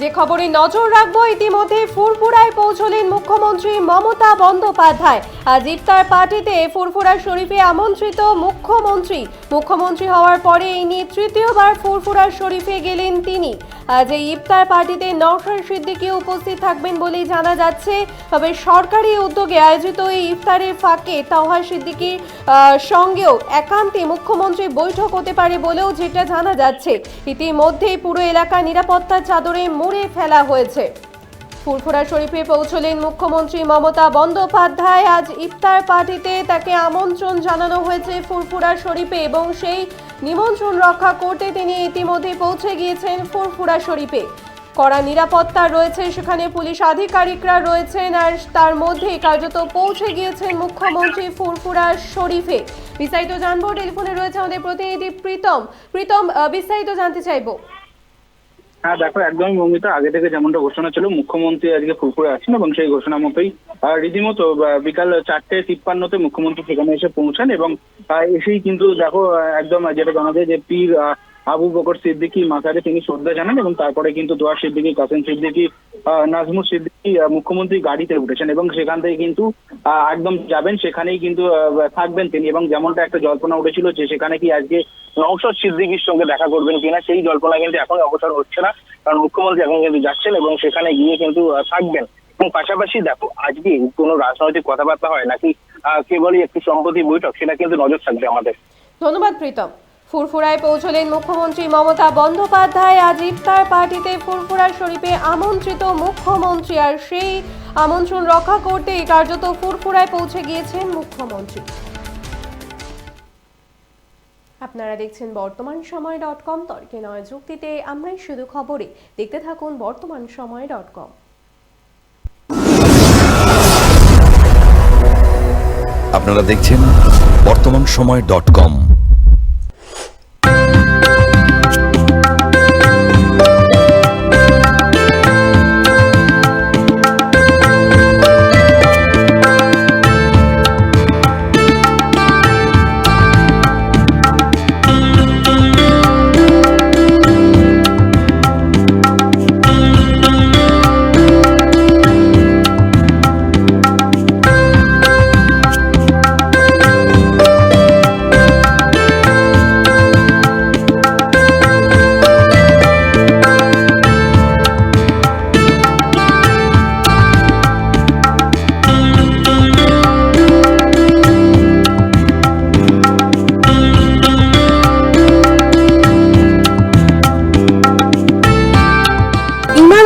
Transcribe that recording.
যে খবরে নজর রাখব, ইতিমধ্যে ফুরফুরায় পৌঁছলেন মুখ্যমন্ত্রী মমতা বন্দ্যোপাধ্যায়। আজ ইফতার পার্টিতে ফুরফুরা শরীফে আমন্ত্রিত মুখ্যমন্ত্রী। মুখ্যমন্ত্রী হওয়ার পরে এই নিয়ে তৃতীয়বার ফুরফুরা শরীফে গেলেন তিনি। এই ইফতার পার্টিতে নওশান সিদ্দিকি উপস্থিত থাকবেন বলেই জানা যাচ্ছে। তবে সরকারি উদ্যোগে আয়োজিত এই ইফতারের ফাঁকে তাওহার সিদ্দিকির সঙ্গেও একান্তে মুখ্যমন্ত্রী বৈঠক হতে পারে বলেও যেটা জানা যাচ্ছে। ইতিমধ্যেই পুরো এলাকা নিরাপত্তার চাদরে মুড়ে ফেলা হয়েছে। ফুরফুরা শরীফে পৌঁছলেন মুখ্যমন্ত্রী মমতা বন্দ্যোপাধ্যায়। আজ ইফতার পার্টিতে তাকে আমন্ত্রণ জানানো হয়েছে ফুরফুরা শরীফে এবং সেই নিমন্ত্রণ রক্ষা করতে তিনি ইতিমধ্যে পৌঁছে গিয়েছেন ফুরফুরা শরীফে। কড়া নিরাপত্তা রয়েছে, সেখানে পুলিশ আধিকারিকরা রয়েছেন আর তার মধ্যে কার্যত পৌঁছে গিয়েছেন মুখ্যমন্ত্রী ফুরফুরা শরীফে। বিস্তারিত জানব, টেলিফোনে রয়েছে আমাদের প্রতিনিধি প্রীতম। প্রীতম বিস্তারিত জানতে চাইব। হ্যাঁ দেখো, একদমই মৌমিতা আগে থেকে যেমনটা ঘোষণা ছিল, মুখ্যমন্ত্রী আজকে ফুরফুরে আছেন এবং সেই ঘোষণা মতোই রীতিমতো বিকাল চারটে তিপ্পান্নতে মুখ্যমন্ত্রী সেখানে এসে পৌঁছান এবং এসেই কিন্তু দেখো, একদম যেটা জানা যায় যে পীর আবু বকর সিদ্দিকি মাথারে তিনি শ্রদ্ধা জানান এবং তারপরে কিন্তু দোয়া সিদ্দিকি, কাসেম সিদ্দিকী নাজমুল সিদ্দিকী মুখ্যমন্ত্রী গাড়িতে উঠেছেন এবং সেখান থেকে কিন্তু একদম যাবেন, সেখানেই কিন্তু থাকবেন তিনি এবং যেমনটা একটা জল্পনা উঠেছিল যে সেখানে কি আজকে নৌশদ সিদ্দিকীর সঙ্গে দেখা করবেন কিনা, সেই জল্পনা কিন্তু এখন অবসর হচ্ছে না। কারণ মুখ্যমন্ত্রী এখন কিন্তু যাচ্ছেন এবং সেখানে গিয়ে কিন্তু থাকবেন। এবং পাশাপাশি দেখো, আজকে কোনো রাজনৈতিক কথাবার্তা হয় নাকি কেবলই একটি সম্প্রতি বৈঠক, সেটা কিন্তু নজর থাকবে আমাদের। ধন্যবাদ, প্রীতম। ফুরফুরায় পৌঁছলেন মুখ্যমন্ত্রী মমতা বন্দ্যোপাধ্যায়। আজ ইফতার পার্টিতে ফুরফুরা শরীফে আমন্ত্রিত মুখ্যমন্ত্রী। আর সেই আমন্ত্রণ রক্ষা করতে কার্যত ফুরফুরায় পৌঁছে গিয়েছেন মুখ্যমন্ত্রী। আপনারা দেখছেন বর্তমান সময় ডট কম। তর্কে নয় যুক্তিতে আমরাই শুধু খবরে। দেখতে থাকুন বর্তমান সময় ডট কম। আপনারা দেখছেন বর্তমান সময় ডট কম।